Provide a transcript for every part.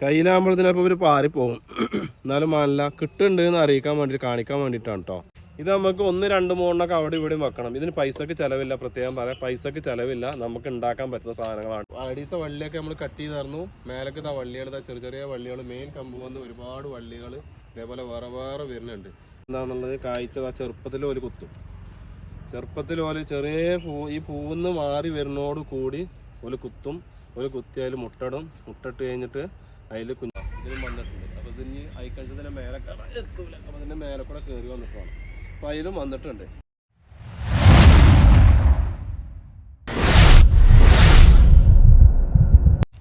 കയ്യിലാകുമ്പോഴത്തേനപ്പോൾ ഇവർ പാറിപ്പോകും എന്നാലും നല്ല കിട്ടുന്നുണ്ട് എന്ന് അറിയിക്കാൻ വേണ്ടി കാണിക്കാൻ വേണ്ടിയിട്ടാണ് കേട്ടോ ഇത് നമുക്ക് ഒന്ന് രണ്ട് മൂന്നെണ്ണൊക്കെ അവിടെ ഇവിടെയും വെക്കണം. ഇതിന് പൈസക്ക് ചിലവില്ല പ്രത്യേകം പറയാം. പൈസക്ക് ചിലവില്ല. നമുക്ക് ഉണ്ടാക്കാൻ പറ്റുന്ന സാധനങ്ങളാണ്. അടിയത്തെ വള്ളിയൊക്കെ നമ്മൾ കട്ട് ചെയ്തായിരുന്നു മേലക്ക് ഇതാ വള്ളികൾ ഇതാ ചെറിയ ചെറിയ വള്ളികൾ മെയിൻ കമ്പ് വന്ന് ഒരുപാട് വള്ളികൾ ഇതേപോലെ വേറെ വേറെ വരുന്നുണ്ട്. എന്താണെന്നുള്ളത് കായ്ച്ചത് ആ ചെറുപ്പത്തിൽ ഒരു കുത്തും. ചെറുപ്പത്തിൽ പോലെ ചെറിയ പൂ ഈ പൂവിന്ന് മാറി വരുന്നതോട് കൂടി ഒരു കുത്തും. ഒരു കുത്തിയാൽ മുട്ടടും. മുട്ടിട്ട് കഴിഞ്ഞിട്ട് അതിൽ കുഞ്ഞു ഇതിന് വന്നിട്ടുണ്ട് അപ്പോൾ ഇതിന് അയക്കഴിച്ചതിന്റെ മേലെ കയറാൻ എത്തൂല. അപ്പോൾ ഇതിന്റെ മേലെ കൂടെ കയറി വന്നിട്ടാണ്. അപ്പോൾ അതിലും വന്നിട്ടുണ്ട്.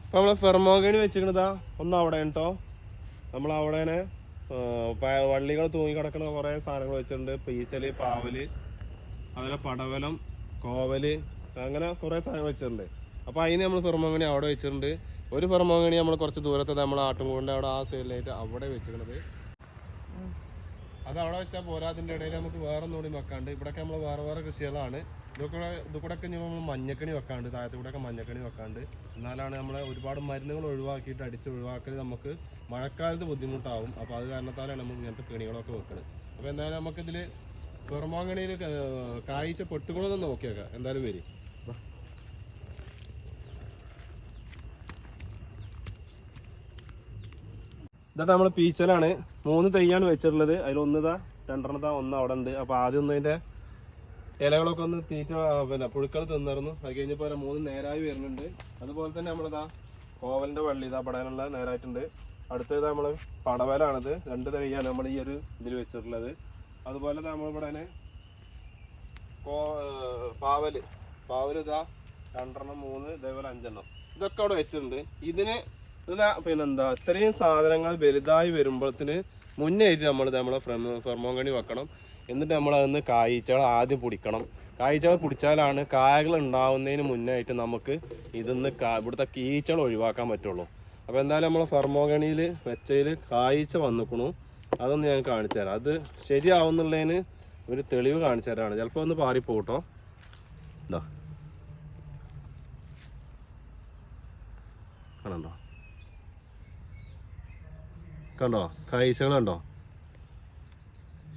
അപ്പോൾ നമ്മൾ ഫെർമോഗണി വെച്ചിരിക്കണതാ ഒന്ന് അവിടെ കേട്ടോ നമ്മൾ അവിടെ വള്ളികൾ തൂങ്ങി കിടക്കുന്ന കുറേ സാധനങ്ങൾ വെച്ചിട്ടുണ്ട്. പീച്ചൽ പാവൽ അതുപോലെ പടവലം കോവൽ അങ്ങനെ കുറേ സാധനങ്ങൾ വെച്ചിട്ടുണ്ട്. അപ്പോൾ അതിന് നമ്മൾ ഫെർമോങ്ങണി അവിടെ വെച്ചിട്ടുണ്ട്. ഒരു ഫെർമോങ്ങണി നമ്മൾ കുറച്ച് ദൂരത്ത് നമ്മൾ ആട്ടുംകൂടിന്റെ അവിടെ ആ സൈഡിലായിട്ട് അവിടെ വെച്ചിട്ടുണ്ട് അത് അവിടെ വെച്ചാൽ പോരാ അതിന്റെ ഇടയിൽ നമുക്ക് വേറെ ഒന്നുകൂടി വെക്കാണ്ട്. ഇവിടെയൊക്കെ നമ്മൾ വേറെ വേറെ കൃഷികളാണ്. ഇതൊക്കെ ഇതുകൂടെയൊക്കെ നമ്മൾ മഞ്ഞക്കണി വെക്കാണ്ട് താഴത്തു കൂടെയൊക്കെ മഞ്ഞക്കണി വെക്കാണ്ട്. എന്നാലാണ് നമ്മൾ ഒരുപാട് മരുന്നുകൾ ഒഴിവാക്കിയിട്ട് അടിച്ച് ഒഴിവാക്കൽ നമുക്ക് മഴക്കാലത്ത് ബുദ്ധിമുട്ടാവും. അപ്പോൾ അത് കാരണത്താലാണ് നമുക്ക് ഇങ്ങനത്തെ കെണികളൊക്കെ വെക്കുന്നത് അപ്പോൾ എന്തായാലും നമുക്കിതിൽ പെർമാങ്ങണിയിൽ കായ്ച്ച പൊട്ടുകളൊന്നും നോക്കിയേക്കാം. എന്തായാലും വരി. ഇതാ നമ്മൾ പീച്ചലാണ്. മൂന്ന് തൈയാണ് വെച്ചിട്ടുള്ളത്. അതിൽ ഒന്നിതാ രണ്ടെണ്ണതാ ഒന്ന് അവിടെ ഉണ്ട്. അപ്പോൾ ആദ്യം ഒന്ന് അതിന്റെ ഇലകളൊക്കെ ഒന്ന് തീറ്റ പിന്നെ പുഴുക്കൾ തിന്നിരുന്നു. അത് കഴിഞ്ഞപ്പോൾ മൂന്ന് നേരായി വരുന്നുണ്ട്. അതുപോലെ തന്നെ നമ്മളിതാ കോവലിന്റെ വള്ളി ഇതാ പടയാനുള്ള നേരായിട്ടുണ്ട്. അടുത്തത് നമ്മൾ പടവലാണിത്. രണ്ട് തൈയാണ് നമ്മൾ ഈ ഒരു ഇതിൽ വെച്ചിട്ടുള്ളത്. അതുപോലെ നമ്മളിവിടെ തന്നെ കോ പാവൽ പാവൽ. ഇതാ രണ്ടെണ്ണം മൂന്ന് ഇതേപോലെ അഞ്ചെണ്ണം. ഇതൊക്കെ അവിടെ വെച്ചിട്ടുണ്ട്. ഇതിന് ഇതില പിന്നെന്താ ഇത്രയും സാധനങ്ങൾ വലുതായി വരുമ്പോഴത്തിന് മുന്നേ നമ്മൾ നമ്മളെ ഫെർമോങ്കണി വെക്കണം. എന്നിട്ട് നമ്മൾ അതിന്ന് കായ്ച്ചകൾ ആദ്യം പിടിക്കണം. കായ്ച്ചകൾ പിടിച്ചാലാണ് കായകൾ ഉണ്ടാവുന്നതിന് മുന്നായിട്ട് നമുക്ക് ഇതിന്ന് ഇവിടുത്തെ കീച്ചകൾ ഒഴിവാക്കാൻ പറ്റുള്ളൂ. അപ്പോൾ എന്തായാലും നമ്മൾ ഫെർമോഗണിയിൽ വെച്ചതിൽ കായ്ച്ച വന്നിക്കണു. അതൊന്ന് ഞാൻ കാണിച്ചു തരാം. അത് ശരിയാവുന്നുള്ളതിന് ഒരു തെളിവ് കാണിച്ചു തരാണ്. ചിലപ്പോൾ ഒന്ന് പാറിപ്പോട്ടോ. എന്താ കാണണ്ടോ കണ്ടോ? കായ്ച്ചകൾ കണ്ടോ?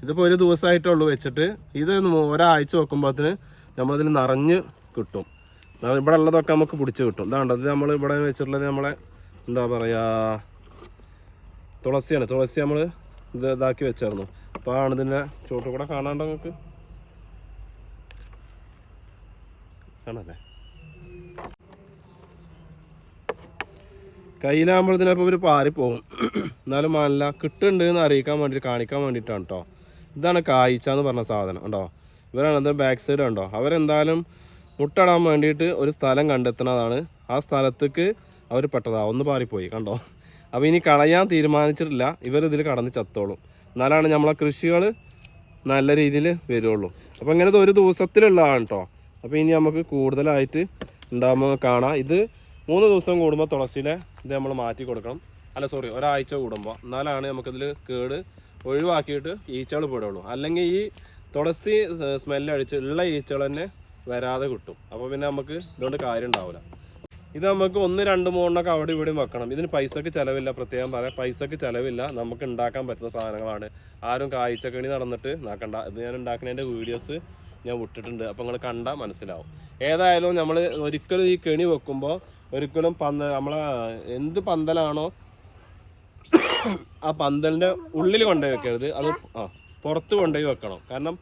ഇതിപ്പോൾ ഒരു ദിവസമായിട്ടുള്ളൂ വെച്ചിട്ട്. ഇത് ഒരാഴ്ച വെക്കുമ്പോഴത്തിന് നമ്മളിതിൽ നിറഞ്ഞ് കിട്ടും. ഇവിടെ ഉള്ളതൊക്കെ നമുക്ക് പിടിച്ച് കിട്ടും. ഇതാണ്ട് ഇത് നമ്മൾ ഇവിടെ വെച്ചിട്ടുള്ളത് നമ്മളെ എന്താ പറയുക തുളസിയാണ്. തുളസി നമ്മൾ ഇത് ഇതാക്കി വെച്ചായിരുന്നു അപ്പോൾ ആണ് ഇതിന്റെ ചോട്ട് കൂടെ കാണാണ്ടോ നിങ്ങൾക്ക്? കാണല്ലേ? കയ്യിലാകുമ്പോഴത്തേനപ്പോൾ ഇവർ പാറിപ്പോകും. എന്നാലും മാനില്ല കിട്ടുന്നുണ്ട് എന്ന് അറിയിക്കാൻ വേണ്ടിയിട്ട് കാണിക്കാൻ വേണ്ടിയിട്ടാണ് കേട്ടോ ഇതാണ് കായ്ച്ച എന്ന് പറഞ്ഞ സാധനം ഉണ്ടോ? ഇവരാണ് അത് ബാക്ക് സൈഡ് ഉണ്ടോ? അവരെന്തായാലും മുട്ടടാൻ വേണ്ടിയിട്ട് ഒരു സ്ഥലം കണ്ടെത്തുന്നതാണ്. ആ സ്ഥലത്തേക്ക് അവർ പെട്ടതാ ഒന്ന് പാറിപ്പോയി കണ്ടോ? അപ്പോൾ ഇനി കളയാൻ തീരുമാനിച്ചിട്ടില്ല ഇവരിതിൽ കടന്ന് ചത്തോളും. എന്നാലാണ് നമ്മളെ കൃഷികൾ നല്ല രീതിയിൽ വരുള്ളൂ. അപ്പോൾ ഇങ്ങനത്തെ ഒരു ദിവസത്തിലുള്ളതാണ് കേട്ടോ അപ്പോൾ ഇനി നമുക്ക് കൂടുതലായിട്ട് ഉണ്ടാകുമ്പോൾ കാണാം. ഇത് മൂന്ന് ദിവസം കൂടുമ്പോൾ തുളസിയിലെ ഇത് നമ്മൾ മാറ്റി കൊടുക്കണം. അല്ല സോറി ഒരാഴ്ച കൂടുമ്പോൾ എന്നാലാണ് നമുക്കിതിൽ കേട് ഒഴിവാക്കിയിട്ട് ഈച്ചകൾ പെടുള്ളൂ. അല്ലെങ്കിൽ ഈ തുളസി സ്മെല്ല് അടിച്ച് ഉള്ള ഈച്ചകൾ തന്നെ വരാതെ കിട്ടും. അപ്പോൾ പിന്നെ നമുക്ക് ഇതുകൊണ്ട് കാര്യം ഉണ്ടാവില്ല ഇത് നമുക്ക് ഒന്ന് രണ്ട് മൂന്നൊക്കെ അവിടെ ഇവിടെയും വെക്കണം. ഇതിന് പൈസക്ക് ചിലവില്ല പ്രത്യേകം പറയാം. പൈസക്ക് ചിലവില്ല. നമുക്ക് ഉണ്ടാക്കാൻ പറ്റുന്ന സാധനങ്ങളാണ്. ആരും കാഴ്ചക്കണി നടന്നിട്ട് നാക്കണ്ട ഇത് ഞാൻ ഉണ്ടാക്കുന്നതിന്റെ വീഡിയോസ് ഞാൻ വിട്ടിട്ടുണ്ട്. അപ്പോൾ നിങ്ങൾ കണ്ടാൽ മനസ്സിലാവും. ഏതായാലും നമ്മൾ ഒരിക്കലും ഈ കെണി വെക്കുമ്പോൾ ഒരിക്കലും പന്ത നമ്മളെ എന്ത് പന്തലാണോ ആ പന്തലിന്റെ ഉള്ളിൽ കൊണ്ടുപോയി വെക്കരുത്. അത് ആ പുറത്ത് കൊണ്ടുപോയി വെക്കണം. കാരണം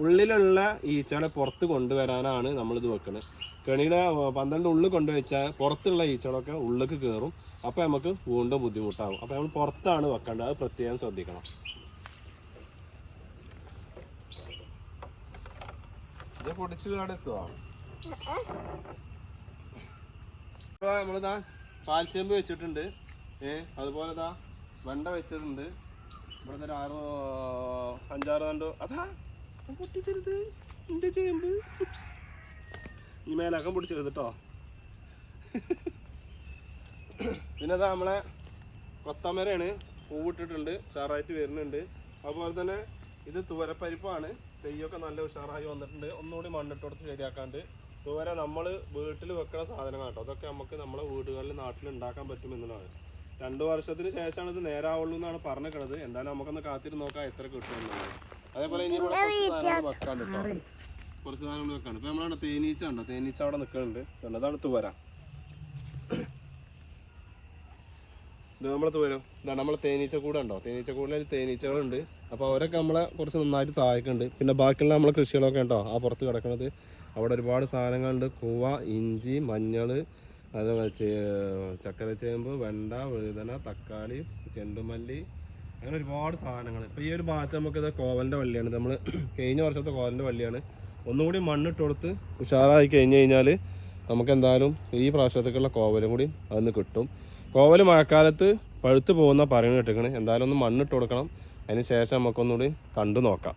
ഉള്ളിലുള്ള ഈച്ചകളെ പുറത്ത് കൊണ്ടുവരാനാണ് നമ്മളിത് വെക്കുന്നത്. കെണിയുടെ പന്തലിന്റെ ഉള്ളിൽ കൊണ്ടുവച്ചാൽ പുറത്തുള്ള ഈച്ചകളൊക്കെ ഉള്ളിലേക്ക് കയറും. അപ്പോൾ നമുക്ക് വീണ്ടും ബുദ്ധിമുട്ടാകും അപ്പോൾ നമ്മൾ പുറത്താണ് വെക്കേണ്ടത്. അത് പ്രത്യേകം ശ്രദ്ധിക്കണം. ഇത് പൊടിച്ച് കാടെത്തുവാ നമ്മളിതാ പാൽച്ചേമ്പ് വെച്ചിട്ടുണ്ട്. ഏ അതുപോലെ ഇതാ വെണ്ട വെച്ചിട്ടുണ്ട്. ഇവിടെ ഒരു ആറോ അഞ്ചാറോ കണ്ടോ. അതാ പൊട്ടിക്കരുത്. എന്റെ ചേമ്പ്. ഈ മേലക്കം പിടിച്ചത് കേട്ടോ പിന്നെ അതാ നമ്മളെ കൊത്തമരയാണ്. പൂവിട്ടിട്ടുണ്ട്. ഉഷാറായിട്ട് വരുന്നുണ്ട്. അതുപോലെ തന്നെ ഇത് തുവരപ്പരിപ്പാണ്. തെയ്യൊക്കെ നല്ല ഉഷാറായി വന്നിട്ടുണ്ട്. ഒന്നുകൂടി മണ്ണിട്ട് കൊടുത്ത് ശരിയാക്കാണ്ട്. തുവര നമ്മൾ വീട്ടിൽ വെക്കുന്ന സാധനങ്ങളാണ് കേട്ടോ അതൊക്കെ നമുക്ക് നമ്മളെ വീടുകളിൽ നാട്ടിൽ ഉണ്ടാക്കാൻ പറ്റും എന്നുള്ളതാണ്. രണ്ടു വർഷത്തിന് ശേഷമാണ് ഇത് നേരാവുള്ളൂ എന്നാണ് പറഞ്ഞിരിക്കണത് എന്തായാലും നമുക്കൊന്ന് കാത്തിരുന്ന് നോക്കാം എത്ര കിട്ടുമെന്നുള്ളത് അതേപോലെ ഇനി ഇവിടെ കുറച്ച് സാധനങ്ങൾ കേട്ടോ കുറച്ച് സാധനങ്ങൾ വെക്കാണ്ട്. ഇപ്പൊ നമ്മളാണ് തേനീച്ച ഉണ്ടോ തേനീച്ച അവിടെ നിൽക്കുന്നുണ്ട്. അതാണ് തുവര ഇത് നമ്മൾ തുവരം ഇതാണ് നമ്മളെ തേനീച്ച കൂടെ ഉണ്ടോ തേനീച്ച കൂടുതൽ തേനീച്ചകളുണ്ട്. അപ്പോൾ അവരൊക്കെ നമ്മളെ കുറച്ച് നന്നായിട്ട് സഹായിക്കുന്നുണ്ട്. പിന്നെ ബാക്കിയുള്ള നമ്മളെ കൃഷികളൊക്കെ ഉണ്ടോ? ആ പുറത്ത് കിടക്കുന്നത്. അവിടെ ഒരുപാട് സാധനങ്ങളുണ്ട്. കൂവ ഇഞ്ചി മഞ്ഞൾ ചേ- ചക്കര ചേമ്പ് വെണ്ട വഴുതന തക്കാളി ചെണ്ടുമല്ലി അങ്ങനെ ഒരുപാട് സാധനങ്ങൾ ഇപ്പോൾ ഈ ഒരു ഭാഗത്ത് നമുക്ക് ഇത് കോവലിന്റെ വള്ളിയാണ്. നമ്മൾ കഴിഞ്ഞ വർഷത്തെ കോവലിന്റെ വള്ളിയാണ്. ഒന്നുകൂടി മണ്ണിട്ട് കൊടുത്ത് ഉഷാറായി കഴിഞ്ഞ് കഴിഞ്ഞാൽ നമുക്ക് എന്തായാലും ഈ പ്രാവശ്യത്തേക്കുള്ള കോവലും കൂടി അതിന് കിട്ടും. കോവൽ മഴക്കാലത്ത് പഴുത്ത് പോകുന്ന പറയുന്നത് കേട്ടിക്കണ് എന്തായാലും ഒന്ന് മണ്ണിട്ട് കൊടുക്കണം. അതിന് ശേഷം നമുക്കൊന്നുകൂടി കണ്ടു നോക്കാം.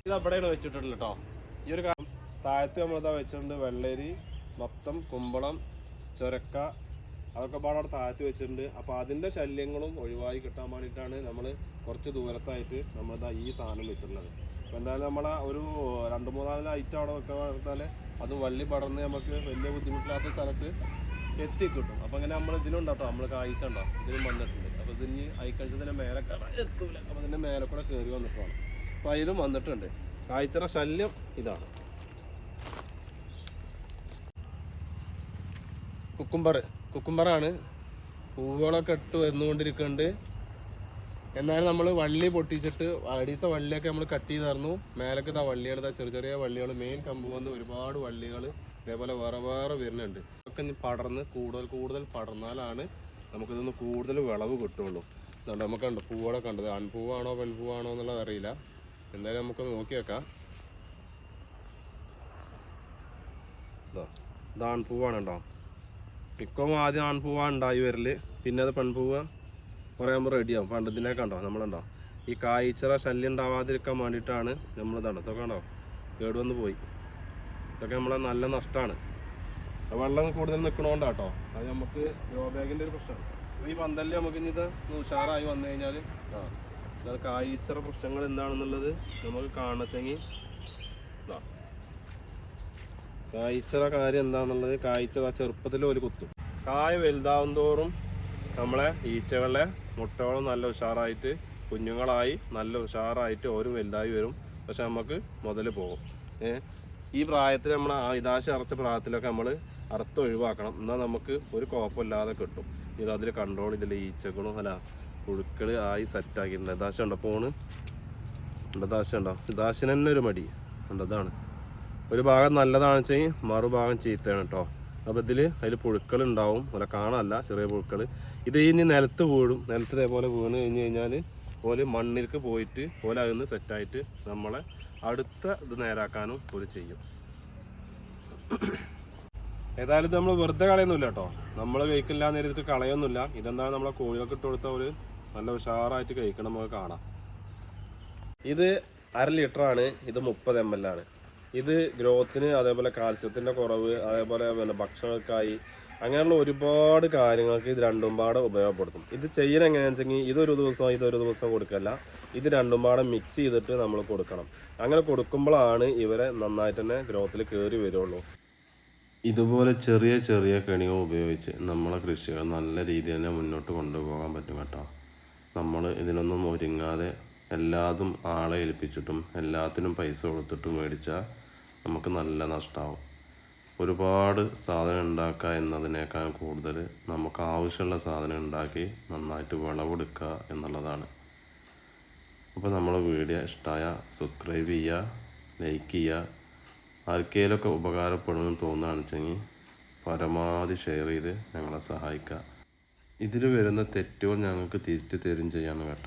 ഇത് അവിടെയാണ് വെച്ചിട്ടുള്ളൂ കേട്ടോ. ഈ ഒരു താഴത്ത് നമ്മളിതാ വെച്ചിട്ടുണ്ട് വെള്ളരി മത്തം കുമ്പളം ചൊരക്ക അതൊക്കെ പാടെ അവിടെ താഴ്ത്തി വെച്ചിട്ടുണ്ട്. അപ്പോൾ അതിന്റെ ശല്യങ്ങളും ഒഴിവായി കിട്ടാൻ വേണ്ടിയിട്ടാണ് നമ്മൾ കുറച്ച് ദൂരത്തായിട്ട് നമ്മളിതാ ഈ സാധനം വെച്ചിട്ടുള്ളത്. അപ്പോൾ എന്തായാലും നമ്മളെ ഒരു രണ്ട് മൂന്നാൽ ഐറ്റം അവിടെ വെക്കാൻ അത് വള്ളി പടർന്ന് നമുക്ക് വലിയ ബുദ്ധിമുട്ടില്ലാത്ത സ്ഥലത്ത് എത്തിക്കിട്ടും. അപ്പോൾ അങ്ങനെ നമ്മൾ ഇതിലുണ്ടാട്ടോ നമ്മൾ കാഴ്ച ഉണ്ടാവും ഇതിലും വന്നിട്ടുണ്ട്. അപ്പോൾ ഇതിന് അയക്കഴിച്ചതിന്റെ മേലെ കയറാൻ എത്തൂല. അപ്പോൾ ഇതിന്റെ മേലെ കൂടെ കയറി വന്നിട്ടാണ് അപ്പോൾ അതിലും വന്നിട്ടുണ്ട്. കാഴ്ചയുടെ ശല്യം ഇതാണ്. കുക്കുംബർ. കുക്കുംബറാണ്. പൂവുകളൊക്കെ ഇട്ട് വന്നുകൊണ്ടിരിക്കുന്നുണ്ട് എന്നാലും നമ്മൾ വള്ളി പൊട്ടിച്ചിട്ട് അടിയത്തെ വള്ളിയൊക്കെ നമ്മൾ കട്ട് ചെയ്തായിരുന്നു മേലൊക്കെ ഇതാ വള്ളികൾ ഇതാ ചെറിയ ചെറിയ വള്ളികൾ മെയിൻ കമ്പ് വന്ന് ഒരുപാട് വള്ളികൾ ഇതേപോലെ വേറെ വേറെ വരുന്നുണ്ട്. ഒക്കെ ഇനി പടർന്ന് കൂടുതൽ കൂടുതൽ പടർന്നാലാണ് നമുക്കിതൊന്ന് കൂടുതൽ വിളവ് കിട്ടുള്ളൂ. അതുകൊണ്ട് നമുക്ക് കണ്ടു പൂവുകളെ കണ്ടത്. ആൺപൂവാണോ പെൺപൂവാണോ എന്നുള്ളത് അറിയില്ല. എന്തായാലും നമുക്ക് നോക്കി വെക്കാം. ഇതാ ഇതാൺപൂവാണ് കേട്ടോ മിക്കവും ആദ്യം ആൺപൂവാണ് ഉണ്ടായി വരൽ പിന്നെ അത് പെൺപൂവ് കുറേ ആകുമ്പോൾ റെഡിയാവും പണ്ട് കണ്ടോ? നമ്മളുണ്ടോ? ഈ കായ്ച്ചറ ശല്യം ഉണ്ടാവാതിരിക്കാൻ വേണ്ടിയിട്ടാണ് നമ്മൾ ഇതാണ്. ഇതൊക്കെ ഉണ്ടോ കേടുവന്ന് പോയി. ഇതൊക്കെ നമ്മളെ നല്ല നഷ്ടമാണ് വെള്ളം കൂടുതൽ നിൽക്കണോണ്ടാട്ടോ അത് നമുക്ക് രോഗാഗിന്റെ ഒരു പ്രശ്നമാണ് ഈ പന്തലിൽ നമുക്ക് ഇനി ഇത് ഉഷാറായി വന്നു കഴിഞ്ഞാൽ ആ കായ്ച്ചറ പ്രശ്നങ്ങൾ എന്താണെന്നുള്ളത് നമുക്ക് കാണത്തെങ്കിൽ ഇതാ. കായ്ച്ചറ കാര്യം എന്താണെന്നുള്ളത് കായ്ച്ചറ ചെറുപ്പത്തിൽ ഒരു കുത്തും. കായ വലുതാവും തോറും നമ്മളെ ഈച്ചകളെ മുട്ടകളും നല്ല ഉഷാറായിട്ട് കുഞ്ഞുങ്ങളായി നല്ല ഉഷാറായിട്ട് ഓരോ വലുതായി വരും. പക്ഷെ നമുക്ക് മുതൽ പോകും. ഈ പ്രായത്തിൽ നമ്മൾ ഇതാശ അറച്ച പ്രായത്തിലൊക്കെ നമ്മൾ അറുത്ത് ഒഴിവാക്കണം. എന്നാൽ നമുക്ക് ഒരു കുഴപ്പമില്ലാതെ കിട്ടും. ഇത് അതിൽ കൺട്രോൾ ഇതിൽ ഈച്ചകളും അല്ല പുഴുക്കൾ ആയി സെറ്റാക്കിയിട്ടുണ്ട് ഇതാശ ഉണ്ടോ പോണ്. ഉണ്ടോ ദാശ ഉണ്ടോ ദാശന് ഒരു മടി. ഉണ്ടോ ഇതാണ്. ഒരു ഭാഗം നല്ലതാണെന്ന് വെച്ചാൽ മറുഭാഗം ചീത്തയാണ് കേട്ടോ അപ്പോൾ ഇതിൽ അതിൽ പുഴുക്കൾ ഉണ്ടാവും. അല്ല കാണാനല്ല ചെറിയ പുഴുക്കൾ. ഇത് ഇനി നിലത്ത് വീഴും. നിലത്ത് ഇതേപോലെ വീണ് കഴിഞ്ഞ് കഴിഞ്ഞാൽ ഓൽ മണ്ണിലേക്ക് പോയിട്ട് ഓല അതിൽ സെറ്റായിട്ട് നമ്മളെ അടുത്ത ഇത് നേരാക്കാനും ഓൽ ചെയ്യും. ഏതായാലും ഇത് നമ്മൾ വെറുതെ കളയൊന്നുമില്ല കേട്ടോ നമ്മൾ കഴിക്കില്ല കരുതിയിട്ട് കളയൊന്നുമില്ല. ഇതെന്താണ് നമ്മളെ കോഴികൾക്ക് ഇട്ട് കൊടുത്ത ഒരു നല്ല ഉഷാറായിട്ട് കഴിക്കണം നമുക്ക് കാണാം. ഇത് അര ലിറ്ററാണ്. ഇത് മുപ്പത് എം എൽ ആണ്. ഇത് ഗ്രോത്തിന് അതേപോലെ കാൽസ്യത്തിന്റെ കുറവ് അതേപോലെ പിന്നെ ഭക്ഷണക്കായി അങ്ങനെയുള്ള ഒരുപാട് കാര്യങ്ങൾക്ക് ഇത് രണ്ടും പാടെ ഉപയോഗപ്പെടുത്തും. ഇത് ചെയ്യണം എങ്ങനെയാണെന്ന് വെച്ചെങ്കിൽ ഇതൊരു ദിവസം ഇതൊരു ദിവസം കൊടുക്കല്ല ഇത് രണ്ടും പാടെ മിക്സ് ചെയ്തിട്ട് നമ്മൾ കൊടുക്കണം. അങ്ങനെ കൊടുക്കുമ്പോഴാണ് ഇവരെ നന്നായിട്ട് തന്നെ ഗ്രോത്തിൽ കയറി വരുള്ളൂ. ഇതുപോലെ ചെറിയ ചെറിയ കെണികൾ ഉപയോഗിച്ച് നമ്മളെ കൃഷികൾ നല്ല രീതിയിൽ തന്നെ മുന്നോട്ട് കൊണ്ടുപോകാൻ പറ്റും കേട്ടോ. നമ്മൾ ഇതിനൊന്നും ഒരുങ്ങാതെ എല്ലാതും ആളെ ഏൽപ്പിച്ചിട്ടും എല്ലാത്തിനും പൈസ കൊടുത്തിട്ടും മേടിച്ചാൽ നമുക്ക് നല്ല നഷ്ടമാവും ഒരുപാട് സാധനം ഉണ്ടാക്കുക എന്നതിനേക്കാൾ കൂടുതൽ നമുക്ക് ആവശ്യമുള്ള സാധനം ഉണ്ടാക്കി നന്നായിട്ട് വിളവെടുക്കുക എന്നുള്ളതാണ്. അപ്പോൾ നമ്മളെ വീഡിയോ ഇഷ്ടമായ സബ്സ്ക്രൈബ് ചെയ്യുക ലൈക്ക് ചെയ്യുക. ആർക്കെങ്കിലുമൊക്കെ ഉപകാരപ്പെടുമെന്ന് തോന്നുകയാണെന്ന് വെച്ചെങ്കിൽ പരമാവധി ഷെയർ ചെയ്ത് ഞങ്ങളെ സഹായിക്കുക. ഇതിൽ വരുന്ന തെറ്റുകൾ ഞങ്ങൾക്ക് തിരുത്തി തരും ചെയ്യാമെന്ന് കേട്ടോ.